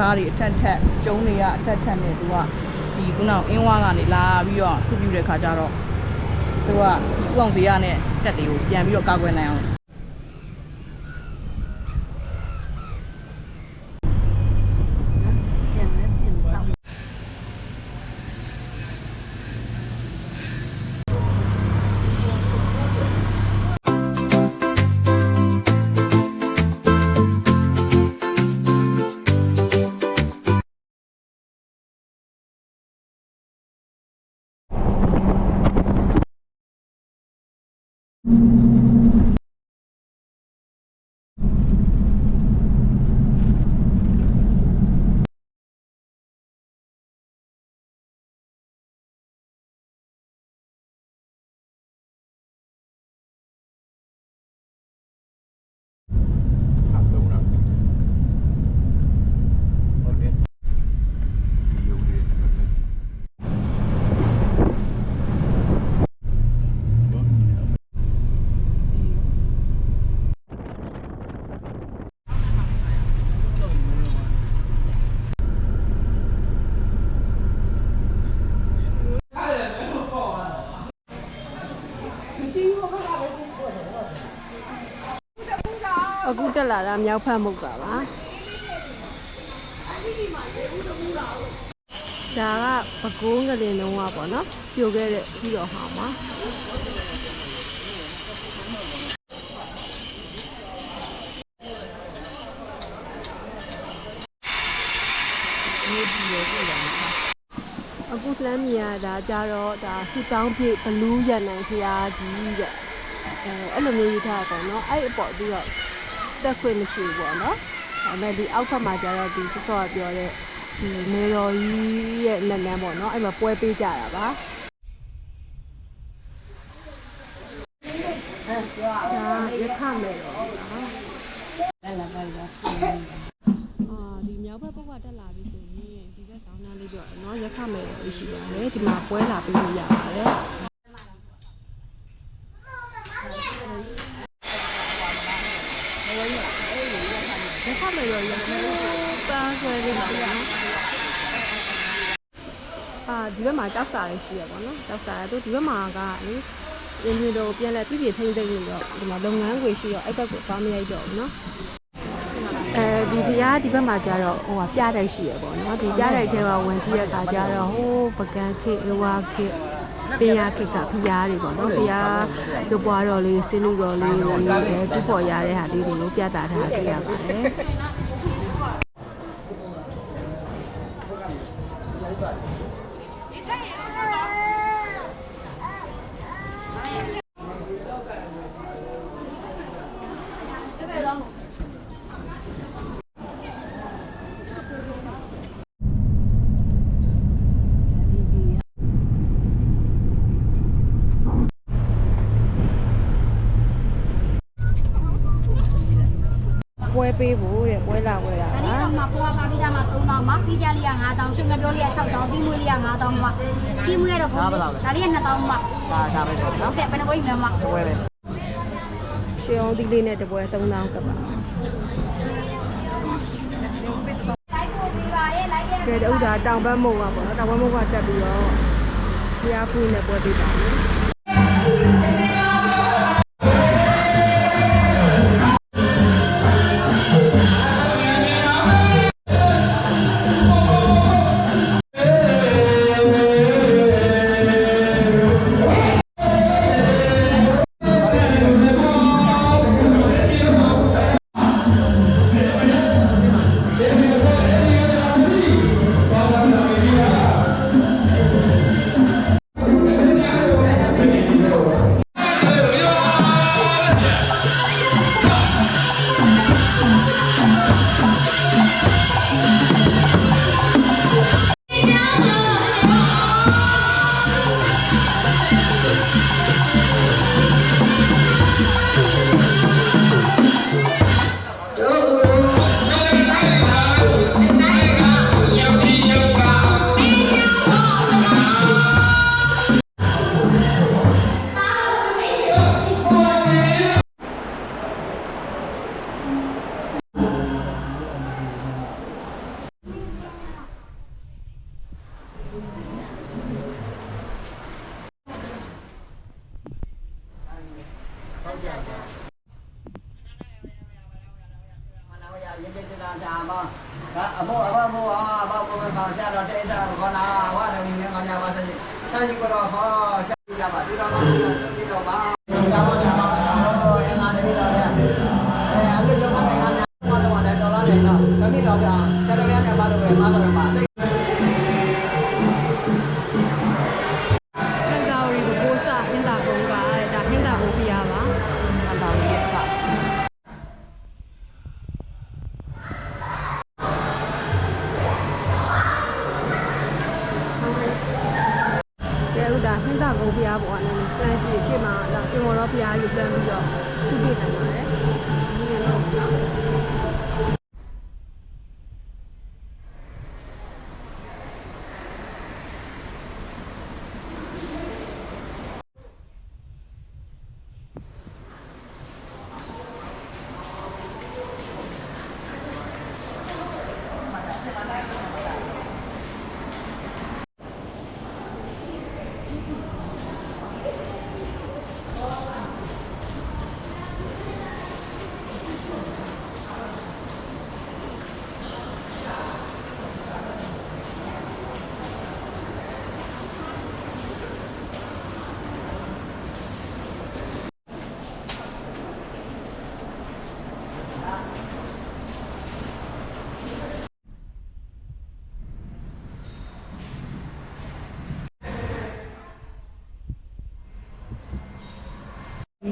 ကားတွေအထက်ထက်ကျုံးတွေကအထက်ထက်နဲ့သူကဒီခုနကအင်းဝါကနေလာပြီးတော့စုပြူတဲ့ခါကျတော့သူကဒီဥအောင်သေးရနဲ့တက်တွေကိုပြန်ပြီးတော့ကာကွယ်နိုင်အောင် လာတာမြောက်ဖက်မုတ်တာပါဒါကပကုံးကလေးလုံးဝပေါ့နော်ပြိုခဲ့တဲ့ပြီးတော့ဟောင်းပါအခုလမ်းမြင်ရတာကြတော့ဒါဆူတောင်းပြည့်ဘလူးရနိုင်ဖျားကြီးတဲ့အဲအဲ့လိုမျိုးရေးထားတာပေါ့နော်အဲ့အပေါ်ပြီးတော့ တက်ခွင့်မရှိဘူးပေါ့နော်ဒါပေမဲ့ဒီအောက်ဘက်မှာကျတော့ဒီစောစောကပြောတဲ့ဒီမေတော်ကြီးရဲ့နန်းနန်းပေါ့နော်အဲ့မှာပွဲပေးကြတာပါဒါရခမယ်တော့နော်လာလာပါလာအာဒီမြောက်ဘက်ဘက်ကတက်လာပြီဆိုရင်ဒီဘက်ကောင်းသားလေးပြောတော့နော်ရခမယ်ရှိပါတယ်ဒီမှာပွဲလာပြီး တာလည်းရှိရပါတော့ကြောက်တာတို့ဒီဘက်မှာကလေအင်ဂျင်တို့ပြန်လဲပြည်ပြည်ထိမ့်သိမ့်နေတော့ဒီမှာလုပ်ငန်းခွင်ရှိတော့အဲ့ဘက်ကိုသွားမရိုက်တော့ဘူးနော်အဲဒီဖရားဒီဘက်မှာကျတော့ဟိုကပြတိုက်ရှိရပေါ့နော်ဒီပြတိုက်ထဲမှာဝင်ကြည့်ရတာကျတော့ဟိုပကံခေလွာခေပင်ရခေကဖရားတွေပေါ့နော်ဖရားရပွားတော်လေးဆင်းလူတော်လေးတွေတူပေါ်ရတဲ့ဟာလေးတွေကိုပြတာထားပြရပါတယ် ပွဲပေးဖို့တဲ့ပွဲလာပွဲလာဒါလေးပါတော့မှာပွားပါပြီးသားမှာ3000ပါပြီးကြလေးက9000ရှင်ကပြောလေးက6000ပြီးမွေးလေးက9000ပါပြီးမွေးတော့ကိုဒါလေးက2000ပါဒါဒါပဲပေါ့ဟုနော်တ်ကဲ့ဘယ်နှဘိုးကြီးလဲမှာပွဲပဲရွှေအောင်ဒီလေးနဲ့တပွဲ3000ကပ်ပါလိုက်ပို့ပြီးပါရဲ့လိုက်ရဲ့ကဲဥဒါတောင်ဘက်မုံကပေါ့နော်တောင်ဘက်မုံကတက်ပြီးတော့ဘုရားဖူးနဲ့ပွဲပေးပါမယ် အဘောအဘဘောအာဘဘောကကြာတော့တဲ့တာခေါ်လာဝါတော်ကြီးငါညာပါစေ။တာကြီးကတော့ခေါ်ကြာကြပါဒီတော့ဒီတော့ပါ။ကြာပါကြာပါ။အဲငါနေပြီးတော့လေ။အဲအဲ့ဒီတော့ငါငါညာတော့လည်းတော်လာတယ်နော်။ဒါမျိုးတော့ကြာတော်ရရနေပါလို့ပဲမတော်ပါ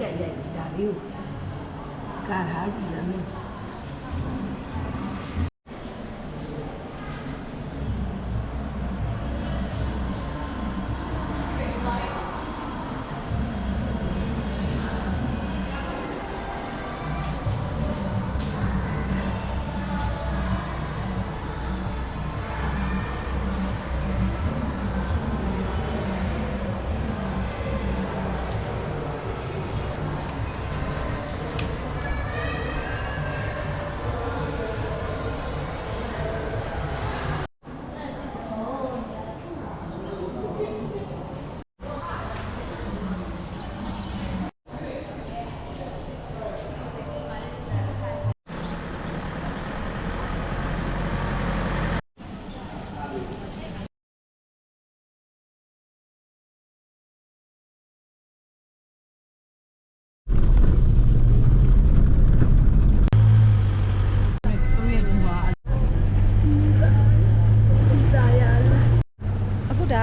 ဒီတက်ရိုက်ဒါ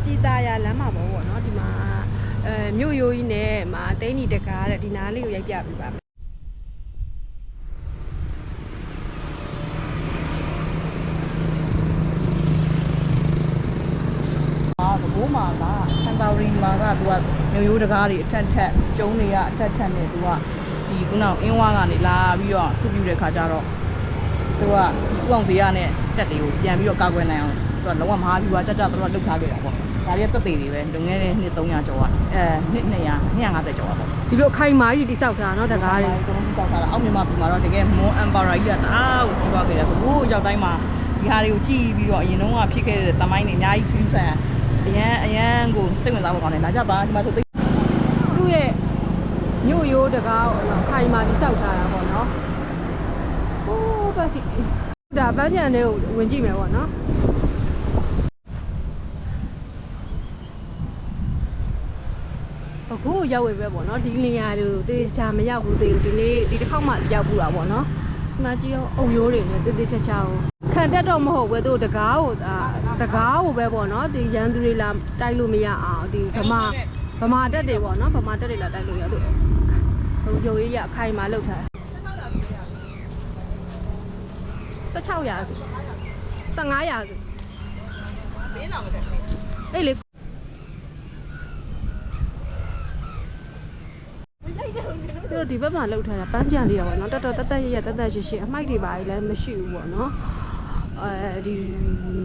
အခုဒါပြည်သားရလမ်းမှာပေါ့ဗောနော်ဒီမှာအဲမြို့ရိုးကြီးနဲ့မှာတိန်းနီတကားတဲ့ဒီနားလေးကိုရိုက်ပြပေးပါမယ်အာသဘောမှာကတန်ပါရီမှာကသူကမျိုးရိုးတကားတွေအထက်ထက်ကျုံးတွေကအထက်ထက်နဲ့သူကဒီခုနအင်းဝါကနေလာပြီးတော့စုပြူတဲ့ခါကျတော့ သူကဒီဥအောင်သေးရနဲ့တက်တွေကိုပြန်ပြီးတော့ကာကွယ်နိုင်အောင်သူကလုံးဝမဟာဗျူဟာကြကြသူကလှုပ်ထားခဲ့တာပေါ့ဒါရီတက်သေးတွေပဲလုံငယ်တဲ့နှစ်300ကျော်ကအဲနှစ်200 250ကျော်ပါပေါ့ဒီလိုအခိုင်မာကြီးတိဆောက်တာနော်တကားတွေအကုန်လုံးတောက်ထားတာအောက်မြန်မာပြည်မှာတော့တကယ်မွန်အမ်ပါရာကြီးကတအားကိုကြီးပွားခဲ့တယ်ဘိုးရောက်တိုင်းမှာဒီဟာတွေကိုကြည့်ပြီးတော့အရင်တုန်းကဖြစ်ခဲ့တဲ့တမိုင်းတွေအများကြီးပြူးဆန်အရန်အရန်ကိုစိတ်ဝင်စားဖို့ကောင်းတယ်လာကြပါဒီမှာဆိုသိသူ့ရဲ့မြို့ရိုးတကားကိုအခိုင်မာတိဆောက်ထားတာပေါ့နော် ဟိုးပတ်စီဒါပန်းချံတွေကိုဝင်ကြည့်မယ်ပေါ့နော်အခုရောက်ဝေပဲပေါ့နော်ဒီနေရာတွေကိုတေချာမရောက်ဘူးသေးဘူးဒီနေ့ဒီတစ်ခေါက်မှရောက်ဘူးတာပေါ့နော်ဒီမှာကြည့်ရောအုပ်ရိုးတွေနဲ့တေးသေးချာချာကိုခံတက်တော့မဟုတ်ဘူးသူတကားကိုအာတကားကိုပဲပေါ့နော်ဒီရန်သူတွေလာတိုက်လို့မရအောင်ဒီဗမာဗမာတက်တွေပေါ့နော်ဗမာတက်တွေလာတိုက်လို့ရသူဟိုရုပ်ရေးရအခိုင်မာလောက်ထား 16ရာစု15ရာစုဘင်းအောင်တယ်အဲ့လေသူတို့ဒီဘက်မှာလောက်ထားတာပန်းကြံလေးရပါတော့တော်တော်တက်တက်ရရတက်တက်ရှိရှိအမိုက်တွေပါလည်းမရှိဘူးပေါ့နော်အဲဒီ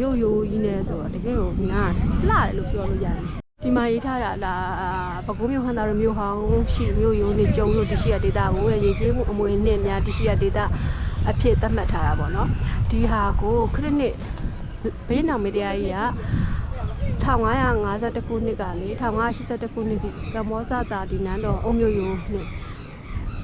ရိုးရိုးကြီးနဲ့ဆိုတော့တကယ်ကိုနားလှတယ်လို့ပြောလို့ရတယ် ဒီမှာရေးထားတာလားပကုံးမျိုးဟန်တာရမျိုးဟောင်းရှိမျိုးရိုးနေကျုံလို့တရှိရဒေတာကိုရေကြီးမှုအမွေနဲ့များတရှိရဒေတာအဖြစ်သတ်မှတ်ထားတာပေါ့နော်ဒီဟာကိုခရစ်နစ်ဘေးနောင်မတရားကြီးက1552ခုနှစ်ကလေ1582ခုနှစ်စီကမ္ဘောဇတာဒီနန်းတော်အုံမျိုးရိုးနဲ့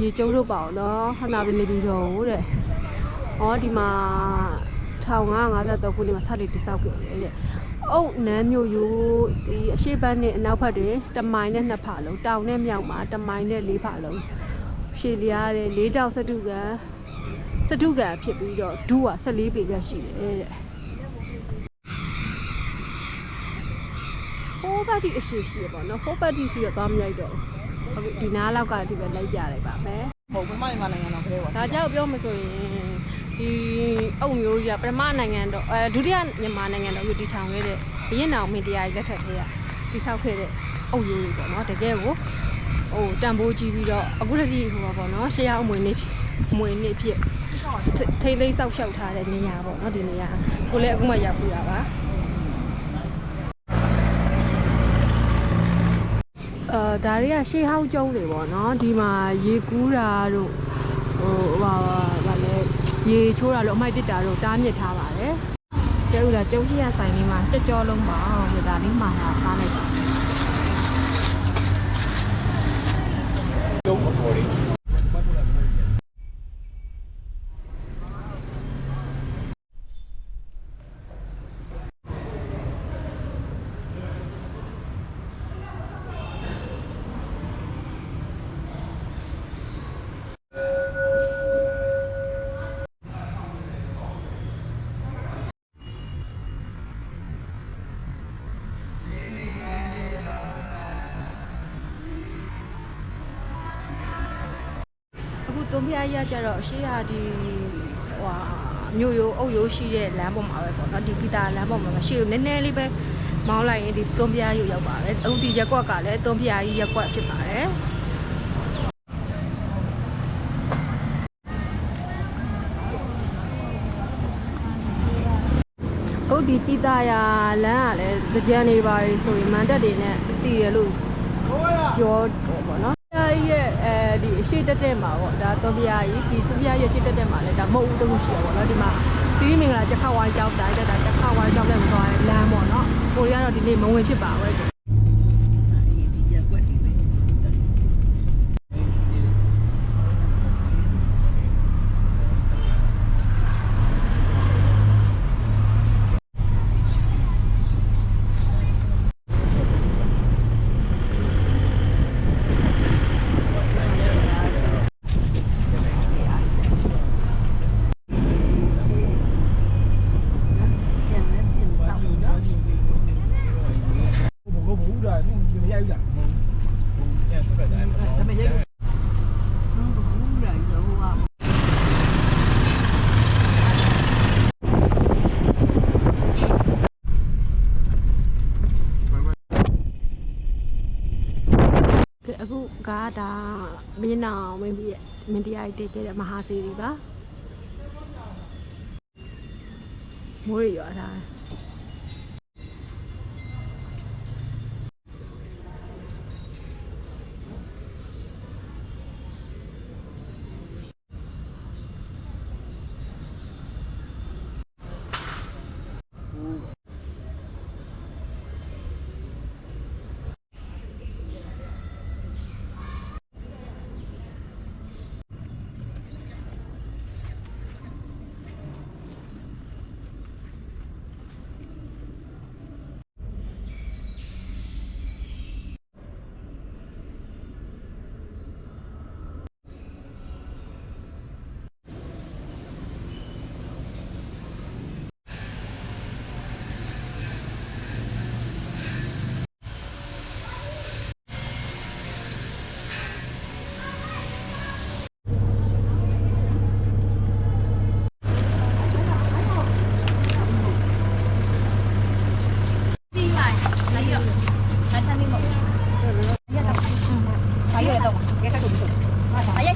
ရေကျုံလို့ပါအောင်နော်ဟနာပင်နေပြီးတော့တဲ့ဩဒီမှာ1553ခုနှစ်မှာစတင်တည်ဆောက်ခဲ့တယ်တဲ့ အုတ်နန်းမြို့ယူဒီအရှိတ်ဘက်နဲ့အနောက်ဘက်တွင်တမိုင်နဲ့နှစ်ဖာလုံးတောင်နဲ့မြောက်မှာတမိုင်နဲ့လေးဖာလုံးရှည်လျားတဲ့လေးတောင်စတုကန်စတုကန်ဖြစ်ပြီးတော့ဒူးက14ပေခန့်ရှိတယ်တဲ့ဟိုးဘက်ဒီအရှိရှိရပေါ့နော်ဟိုးဘက်ဒီရှိရသွားမရိုက်တော့ဘူးအခုဒီနားလောက်ကဒီပဲလိုက်ပြလိုက်ပါမယ်ဟုတ်မမမြန်မာနိုင်ငံတော်ကလေးပေါ့ဒါကြောင့်ပြောမှဆိုရင် ဒီအုပ်မျိုးကြီးကပထမနိုင်ငံတော့အဲဒုတိယမြန်မာနိုင်ငံတော်ကိုတည်ထောင်ခဲ့တဲ့ဘရင်တော်မင်းတရားကြီးလက်ထက်ထဲကတည်ဆောက်ခဲ့တဲ့အုပ်မျိုးတွေပေါ့နော်တကယ်ကိုဟိုတန်ဖိုးကြီးပြီးတော့အခုတည်းဟိုပါပေါ့နော်ရှေးအောင်မွေနေဖြစ်မွေနေဖြစ်ထိမ့်သိမ်းဆောက်ရှောက်ထားတဲ့နေရာပေါ့နော်ဒီနေရာကိုလည်းအခုမှရောက်ပြတာပါအာဒါတွေကရှေးဟောင်းကျုံးတွေပေါ့နော်ဒီမှာရေကူးတာတို့ဟိုဟာဗာလဲ ရေချိုးတာလို့အမိုက်ပစ်တာတို့တားမြစ်ထားပါတယ်ကျုပ်ကကျုံးရှိရဆိုင်လေးမှာကြက်ကြောလုံးပါဟိုဒါလေးမှာလာစားလိုက်ပါအခု သွန်ပြားရကြတော့ရှေးဟာဒီဟွာမြို့ရိုးအုပ်ရိုးရှိတဲ့လမ်းပေါ်မှာပဲပေါ့နော်ဒီဂီတာလမ်းပေါ်မှာမရှိဘူးနည်းနည်းလေးပဲမောင်းလိုက်ရင်ဒီသွန်ပြားရုပ်ရောက်ပါတယ်အခုဒီရက်ကွက်ကလည်းသွန်ပြားကြီးရက်ကွက်ဖြစ်ပါတယ်ဟုတ်ဒီပိတာယာလမ်းကလည်းကြံနေပါလေဆိုရင်မန်တက်တွေနဲ့စီရလို့ပြောတော့ပေါ့နော်။ဒါကြီးရဲ့အဲ ဒီအရှိတက်တက်မှာပေါ့ဒါသွန်ပြားကြီးဒီသွန်ပြားရဲ့အရှိတက်တက်မှာလည်းဒါမဟုတ်ဘူးတခုရှိရပေါ့နော်ဒီမှာတီးမင်္ဂလာချက်ခဝိုင်းကြောက်တိုင်းတက်တာချက်ခဝိုင်းကြောက်တဲ့သွားတဲ့လမ်းပေါ့နော်။ကိုရီးယားတော့ဒီနေ့မဝင်ဖြစ်ပါဘူး။ ကဒါမင်းနောင်မင်းပြည့်မင်းတရားကြီးတည်ခဲ့တဲ့မဟာစီရီပါမိုးရရွာထားတ